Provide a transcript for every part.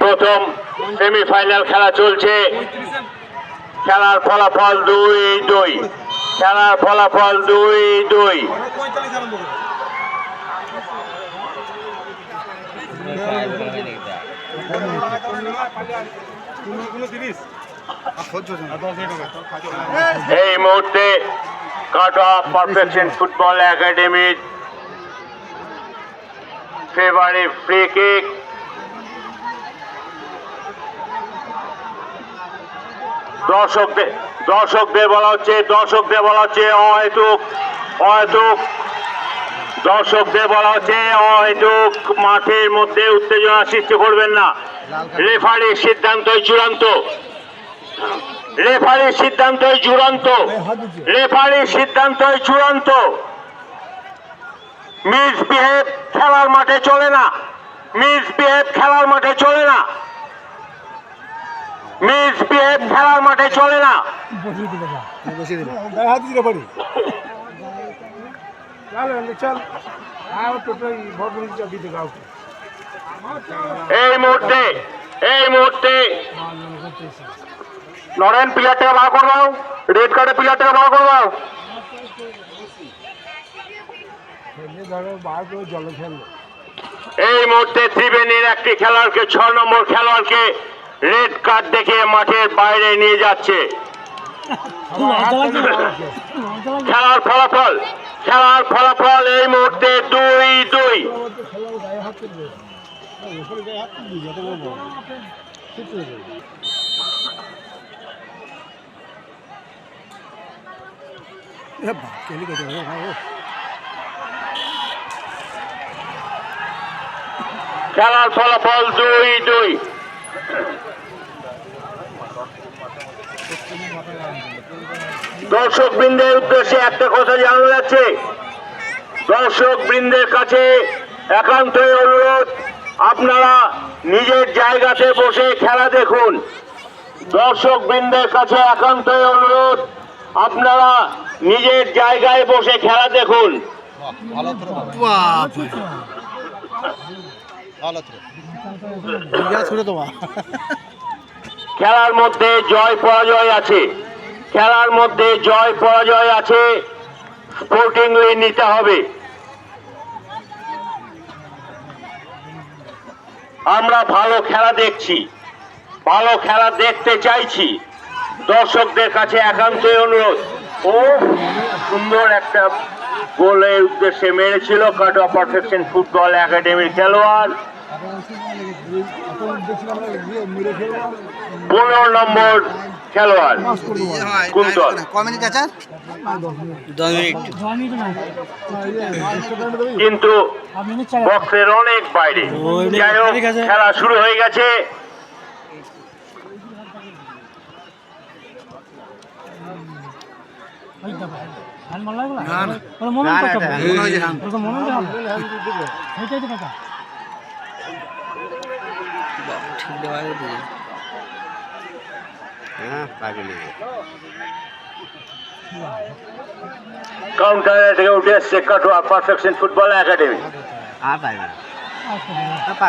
প্রথম সেমিফাইনাল খেলা চলছে। খেলার ফলাফল দুই দুই। খেলার ফলাফল দুই দুই। এই মুহূর্তে কাট অফ পারফেকশন ফুটবল একাডেমির ফেভারিট ফ্রি কিক দর্শকদের দর্শকদের বলা হচ্ছে, দর্শকদের বলা হচ্ছে অহেতুক অহেতুক। দর্শকদের বলা হচ্ছে অহেতুক, মাঠের মধ্যে উত্তেজনা সৃষ্টি করবেন না। রেফারির সিদ্ধান্তই চূড়ান্ত। রেফারির সিদ্ধান্তই চূড়ান্ত। রেফারির সিদ্ধান্তই চূড়ান্ত। মিস বিহেভ খেলার মাঠে চলে না। মিস বিহেভ খেলার মাঠে চলে না। মিস বিহেভ খেলার মাঠে চলে না। এই মুহূর্তে এই মুহূর্তে নরেন প্লেয়ারটাকে বার করবাও রেড কার্ডে প্লেয়ারটাকে বার করবাও ধরো বার করে জলে ফেলল। এই মুহূর্তে ত্রিবেণীর একটি খেলোয়াড়কে ছ নম্বর খেলোয়াড়কে রেড কার্ড দেখে মাঠের বাইরে নিয়ে যাচ্ছে। খেলার ফলাফল খেলার ফলাফল এই মুহূর্তে দুই দুই। খেলার ফলাফল দুই দুই। দর্শক বৃন্দের উদ্দেশ্যে একটা কথা জানা যাচ্ছে। দর্শক বৃন্দের কাছে একান্তই অনুরোধ, আপনারা নিজের জায়গাতে বসে খেলা দেখুন। দর্শক বৃন্দের কাছে একান্তই অনুরোধ, আপনারা নিজের জায়গায় বসে খেলা দেখুন। খেলার মধ্যে জয় পরাজয় আছে। খেলার মধ্যে জয় পরাজয় আছে। স্পোর্টিংলি নিতে হবে। আমরা ভালো খেলা দেখছি। ভালো খেলা দেখতে চাইছি। দর্শকদের কাছে একান্তই অনুরোধ। ও সুন্দর একটা গোলের উদ্দেশ্যে মেরেছিল। কাটোয়া পারফেকশন ফুটবল একাডেমির খেলোয়াড়। পনেরো নম্বর খেলোয়াড় কিন্তু বক্সের অনেক বাইরে। যাই হোক খেলা শুরু হয়ে গেছে। হ্যাঁ পাগলি কাউন্টার থেকে উঠে এসছে কাটোয়া পারফেকশন ফুটবল একাডেমি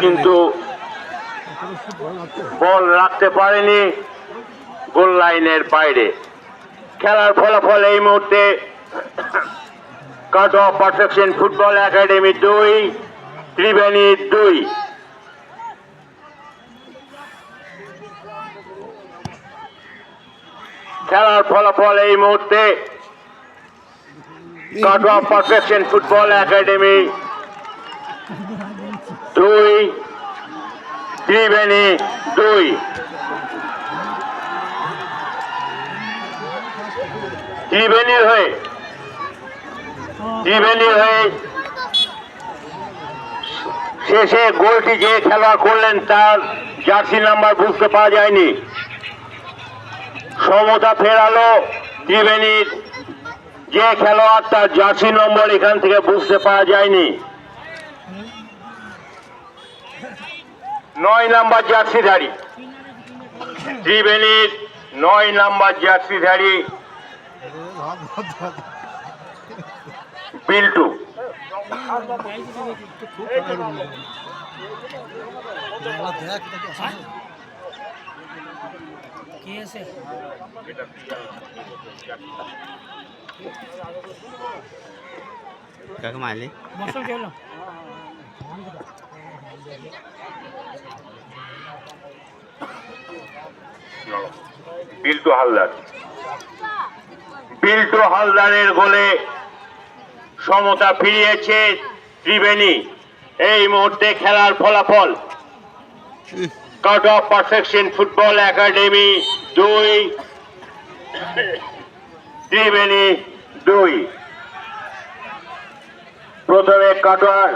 কিন্তু বল রাখতে পারেনি গোল লাইনের বাইরে। খেলার ফলাফল এই মুহূর্তে কাটোয়া পারফেকশন ফুটবল একাডেমি দুই ত্রিবেণী দুই। খেলার ফলাফল এই মুহূর্তে কাটোয়া ফুটবল একাডেমি। দুই, ত্রিবেণী, দুই। ত্রিবেণীর হয়ে ত্রিবেণীর হয়ে শেষে গোলটি যে খেলোয়াড় করলেন তার জার্সি নাম্বার বুঝতে পাওয়া যায়নি। সমতা ফেরালো ত্রিবেণীর। যে খেলোয়াড় তার জার্সি নম্বর এখান থেকে বুঝতে পাওয়া যায়নি। নয় নাম্বার জার্সি জার্সিধারী। ত্রিবেণীর নয় নাম্বার জার্সি জার্সিধারী বিল্টু। কে আছে? কাকে মারলি মশল কে বিল্টু হালদার। বিল্টু হালদারের গোলে সমতা ফিরিয়েছে ত্রিবেণী। এই মুহূর্তে খেলার ফলাফল। Cut off perfection football academy দুই। ত্রিবেণী দুই। প্রথমে কাটোয়ার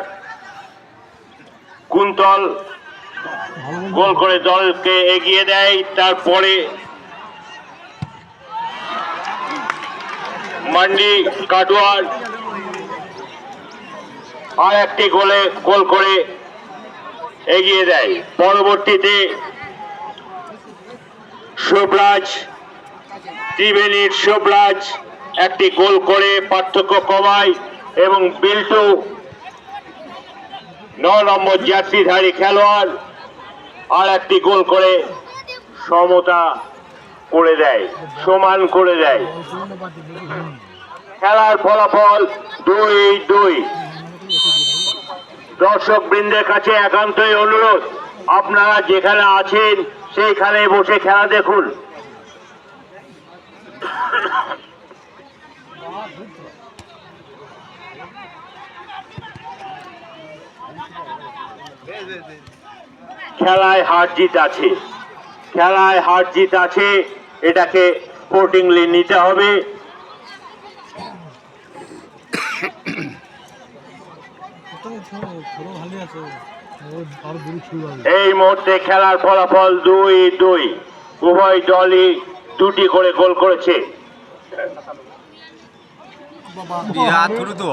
কুন্তল গোল করে দলকে এগিয়ে দেয়, তারপরে মান্ডি কাটোয়ার আর একটি গোলে গোল করে এগিয়ে দেয়। পরবর্তীতে শুভরাজ ত্রিবেণীর শুভরাজ একটি গোল করে পার্থক্য কমায় এবং বিল্টু ন নম্বর জার্সিধারী খেলোয়াড় আর একটি গোল করে সমতা করে দেয়, সমান করে দেয়। খেলার ফলাফল দুই দুই। দর্শক বৃন্দের কাছে একান্তই অনুরোধ, আপনারা যেখানে আছেন সেইখানে বসে খেলা দেখুন। খেলায় হার জিত আছে। খেলায় হার জিত আছে, এটাকে স্পোর্টিংলি নিতে হবে। এই মুহূর্তে খেলার ফলাফল দুই দুই। উভয় দলই দুটি করে গোল করেছে। বিরাট ধরু তো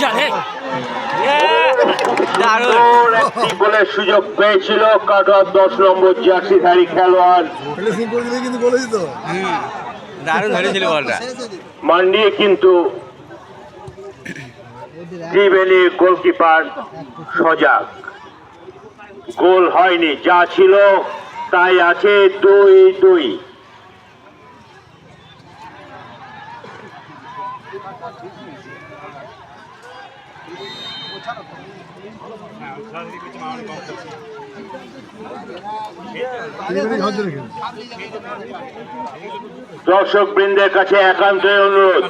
যা হে দারুণ। জোর একটি গোলের সুযোগ পেয়েছিল। কাটোয়ার দশ নম্বর জার্সিধারী খেলোয়াড়। দারুণ ধরেছিল বলটা মান্ডিয়ে কিন্তু ত্রিবেণীর গোলকিপার সজাগ। গোল হয়নি, যা ছিল তাই আছে দুই দুই। ত্রিবেণী দর্শক বৃন্দের কাছে একান্তই অনুরোধ,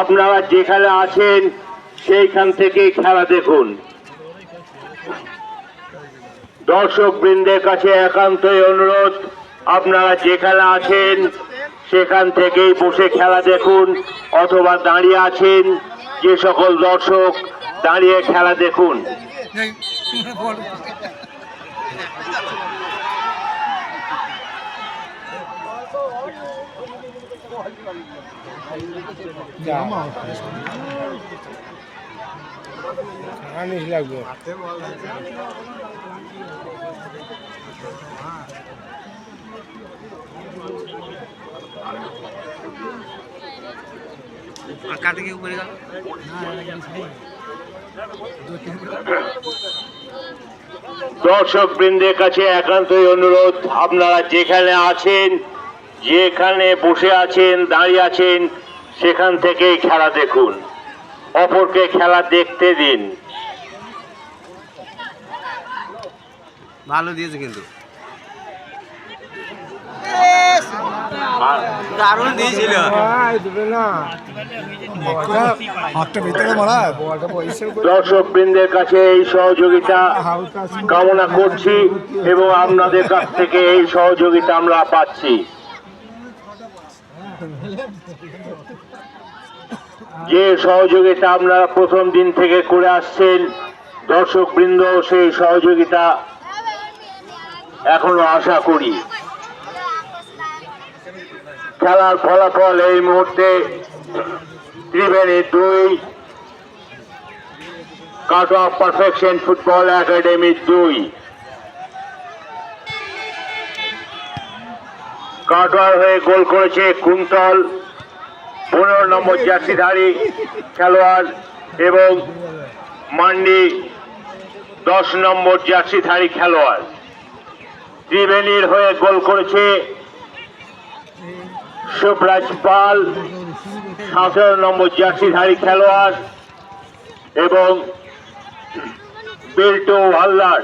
আপনারা যেখানে আছেন সেইখান থেকেই খেলা দেখুন। দর্শক বৃন্দের কাছে একান্তই অনুরোধ, আপনারা যেখানে আছেন, সেখান থেকেই বসে খেলা দেখুন, অথবা দাঁড়িয়ে আছেন, যে সকল দর্শক দাঁড়িয়ে খেলা দেখুন। আনিস লাগবে। আর কাটে কি উপরে গেল। দর্শক বৃন্দের কাছে একান্তই অনুরোধ আপনারা যেখানে আছেন যেখানে বসে আছেন দাঁড়িয়ে আছেন সেখান থেকেই খেলা দেখুন। অপরকে খেলা দেখতে দিন। ভালো দিয়েছে কিন্তু। দারুণ দিয়েছিল। দর্শক বৃন্দের কাছে এই সহযোগিতা কামনা করছি এবং আপনাদের কাছ থেকে এই সহযোগিতা আমরা পাচ্ছি। যে সহযোগিতা আপনারা প্রথম দিন থেকে করে আসছেন দর্শক বৃন্দ সেই সহযোগিতা এখনও আশা করি। খেলার ফলাফল এই মুহূর্তে ত্রিবেণী দুই, cut off perfection football academy দুই। কাটোয়ার হয়ে গোল করেছে কুন্তল। পনেরো নম্বর জার্সিধারী খেলোয়াড় এবং মান্ডি দশ নম্বর জার্সিধারী খেলোয়াড়। ত্রিবেণীর হয়ে গোল করেছে শুভরাজ পাল, সতেরো নম্বর জার্সিধারী খেলোয়াড় এবং বিল্টু হালদার,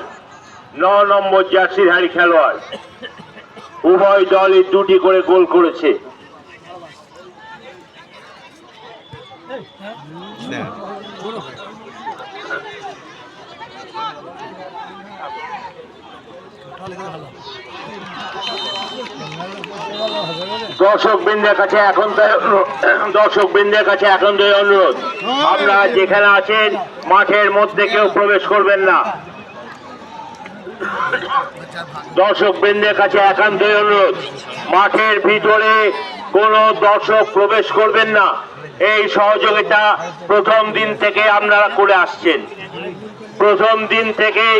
ন নম্বর জার্সিধারী খেলোয়াড়। উভয় দলই দুটি করে গোল করেছে। দর্শক বৃন্দের কাছে এখন দর্শক বৃন্দের কাছে এখন অনুরোধ। আপনারা যেখানে আছেন, মাঠের মধ্যে কেউ প্রবেশ করবেন না। দর্শক বৃন্দের কাছে একান্তই অনুরোধ, মাঠের ভিতরে কোনো দর্শক প্রবেশ করবেন না। এই সহযোগিতা প্রথম দিন থেকে আপনারা করে আসছেন। প্রথম দিন থেকেই